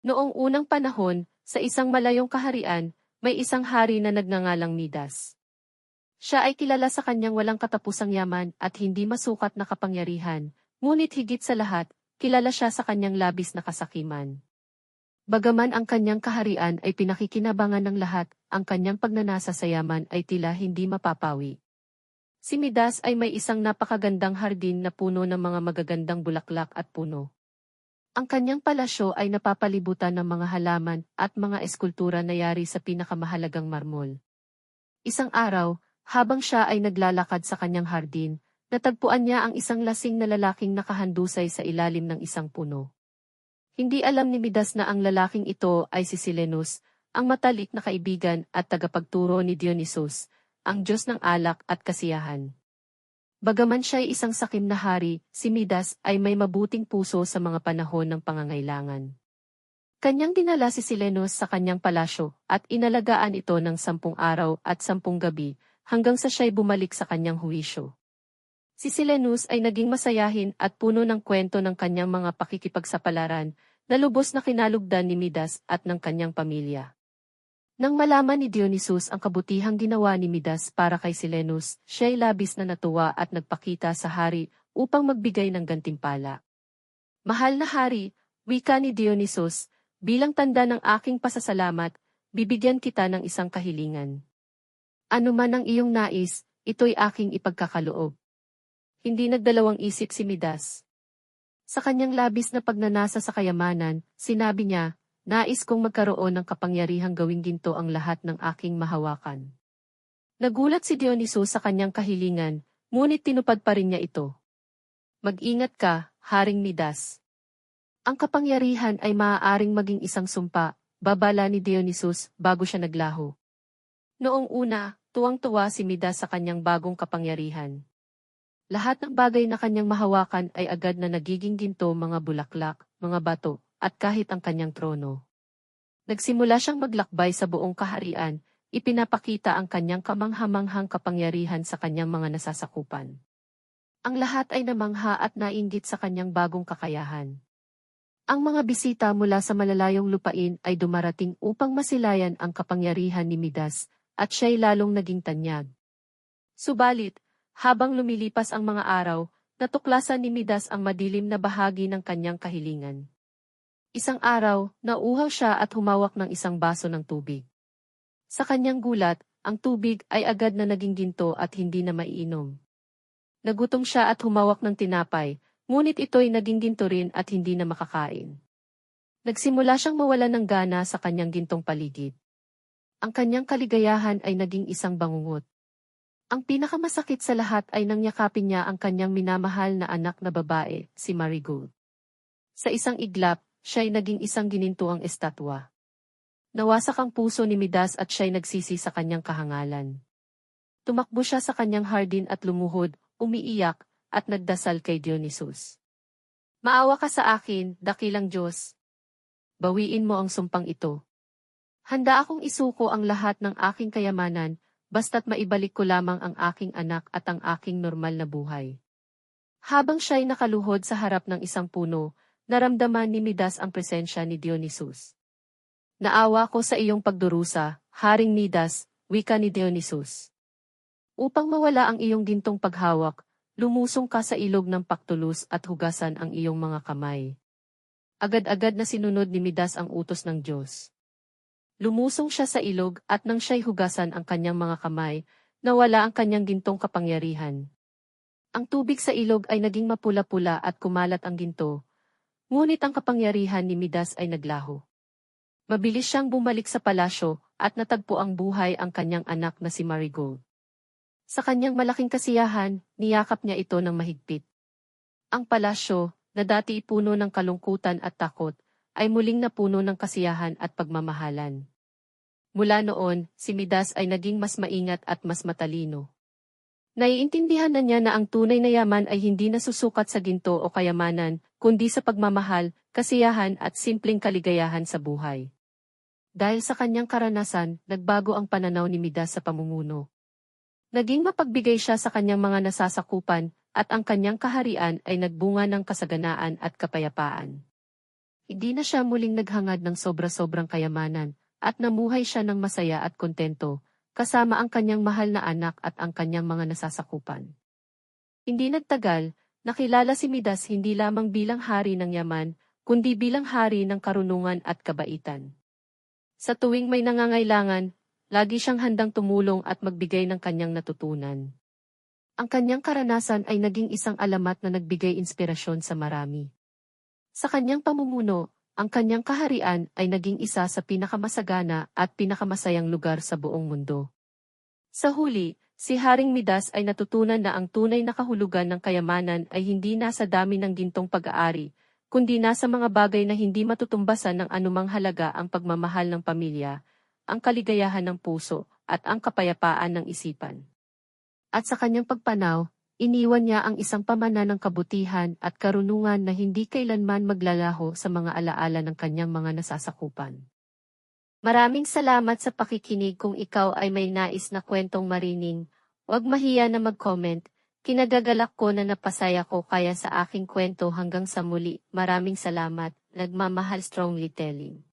Noong unang panahon, sa isang malayong kaharian, may isang hari na nagngangalang Midas. Siya ay kilala sa kanyang walang katapusang yaman at hindi masukat na kapangyarihan, ngunit higit sa lahat, kilala siya sa kanyang labis na kasakiman. Bagaman ang kanyang kaharian ay pinakikinabangan ng lahat, ang kanyang pagnanasa sa yaman ay tila hindi mapapawi. Si Midas ay may isang napakagandang hardin na puno ng mga magagandang bulaklak at puno. Ang kanyang palasyo ay napapalibutan ng mga halaman at mga eskultura na yari sa pinakamahalagang marmol. Isang araw, habang siya ay naglalakad sa kanyang hardin, natagpuan niya ang isang lasing na lalaking nakahandusay sa ilalim ng isang puno. Hindi alam ni Midas na ang lalaking ito ay si Silenus, ang matalik na kaibigan at tagapagturo ni Dionysus, ang Diyos ng alak at kasiyahan. Bagaman siya ay isang sakim na hari, si Midas ay may mabuting puso sa mga panahon ng pangangailangan. Kanyang dinala si Silenus sa kanyang palasyo at inalagaan ito ng sampung araw at sampung gabi hanggang sa siya'y bumalik sa kanyang huwisyo. Si Silenus ay naging masayahin at puno ng kwento ng kanyang mga pakikipagsapalaran na lubos na kinalugdan ni Midas at ng kanyang pamilya. Nang malaman ni Dionysus ang kabutihang ginawa ni Midas para kay Silenus, siya'y labis na natuwa at nagpakita sa hari upang magbigay ng gantimpala. Mahal na hari, wika ni Dionysus, bilang tanda ng aking pasasalamat, bibigyan kita ng isang kahilingan. Ano man ang iyong nais, ito'y aking ipagkakaloob. Hindi nagdalawang isip si Midas. Sa kanyang labis na pagnanasa sa kayamanan, sinabi niya, Nais kong magkaroon ng kapangyarihang gawing ginto ang lahat ng aking mahawakan. Nagulat si Dionysus sa kanyang kahilingan, ngunit tinupad pa rin niya ito. Mag-ingat ka, Haring Midas. Ang kapangyarihan ay maaaring maging isang sumpa, babala ni Dionysus bago siya naglaho. Noong una, tuwang-tuwa si Midas sa kanyang bagong kapangyarihan. Lahat ng bagay na kanyang mahawakan ay agad na nagiging ginto mga bulaklak, mga bato, at kahit ang kanyang trono. Nagsimula siyang maglakbay sa buong kaharian, ipinapakita ang kanyang kamanghamanghang kapangyarihan sa kanyang mga nasasakupan. Ang lahat ay namangha at nainggit sa kanyang bagong kakayahan. Ang mga bisita mula sa malalayong lupain ay dumarating upang masilayan ang kapangyarihan ni Midas, at siya'y lalong naging tanyag. Subalit, habang lumilipas ang mga araw, natuklasan ni Midas ang madilim na bahagi ng kanyang kahilingan. Isang araw, nauhaw siya at humawak ng isang baso ng tubig. Sa kanyang gulat, ang tubig ay agad na naging ginto at hindi na maiinom. Nagutom siya at humawak ng tinapay, ngunit ito'y naging ginto rin at hindi na makakain. Nagsimula siyang mawalan ng gana sa kanyang gintong paligid. Ang kanyang kaligayahan ay naging isang bangungot. Ang pinakamasakit sa lahat ay nangyakapin niya ang kanyang minamahal na anak na babae, si Marigold. Sa isang iglap, siya'y naging isang ginintuang estatwa. Nawasak ang puso ni Midas at siya'y nagsisi sa kanyang kahangalan. Tumakbo siya sa kanyang hardin at lumuhod, umiiyak, at nagdasal kay Dionysus. Maawa ka sa akin, dakilang Diyos. Bawiin mo ang sumpang ito. Handa akong isuko ang lahat ng aking kayamanan, basta't maibalik ko lamang ang aking anak at ang aking normal na buhay. Habang siya'y nakaluhod sa harap ng isang puno, naramdaman ni Midas ang presensya ni Dionysus. Naawa ko sa iyong pagdurusa, Haring Midas, wika ni Dionysus. Upang mawala ang iyong gintong paghawak, lumusong ka sa ilog ng paktulus at hugasan ang iyong mga kamay. Agad-agad na sinunod ni Midas ang utos ng Diyos. Lumusong siya sa ilog at nang siya'y hugasan ang kanyang mga kamay, nawala ang kanyang gintong kapangyarihan. Ang tubig sa ilog ay naging mapula-pula at kumalat ang ginto, Ngunit ang kapangyarihan ni Midas ay naglaho. Mabilis siyang bumalik sa palasyo at natagpo ang buhay ang kanyang anak na si Marigold. Sa kanyang malaking kasiyahan, niyakap niya ito ng mahigpit. Ang palasyo, na dati puno ng kalungkutan at takot, ay muling napuno ng kasiyahan at pagmamahalan. Mula noon, si Midas ay naging mas maingat at mas matalino. Naiintindihan na niya na ang tunay na yaman ay hindi nasusukat sa ginto o kayamanan, kundi sa pagmamahal, kasiyahan at simpleng kaligayahan sa buhay. Dahil sa kanyang karanasan, nagbago ang pananaw ni Midas sa pamumuno. Naging mapagbigay siya sa kanyang mga nasasakupan, at ang kanyang kaharian ay nagbunga ng kasaganaan at kapayapaan. Hindi na siya muling naghangad ng sobra-sobrang kayamanan, at namuhay siya ng masaya at kontento, kasama ang kanyang mahal na anak at ang kanyang mga nasasakupan. Hindi nagtagal, nakilala si Midas hindi lamang bilang hari ng yaman, kundi bilang hari ng karunungan at kabaitan. Sa tuwing may nangangailangan, lagi siyang handang tumulong at magbigay ng kanyang natutunan. Ang kanyang karanasan ay naging isang alamat na nagbigay inspirasyon sa marami. Sa kanyang pamumuno, ang kanyang kaharian ay naging isa sa pinakamasagana at pinakamasayang lugar sa buong mundo. Sa huli, si Haring Midas ay natutunan na ang tunay na kahulugan ng kayamanan ay hindi nasa dami ng gintong pag-aari, kundi nasa mga bagay na hindi matutumbasan ng anumang halaga ang pagmamahal ng pamilya, ang kaligayahan ng puso, at ang kapayapaan ng isipan. At sa kanyang pagpanaw, iniwan niya ang isang pamana ng kabutihan at karunungan na hindi kailanman maglalaho sa mga alaala ng kanyang mga nasasakupan. Maraming salamat sa pakikinig kung ikaw ay may nais na kwentong marining. Huwag mahiya na mag-comment. Kinagagalak ko na napasaya ko kaya sa aking kwento hanggang sa muli. Maraming salamat. Nagmamahal strongly telling.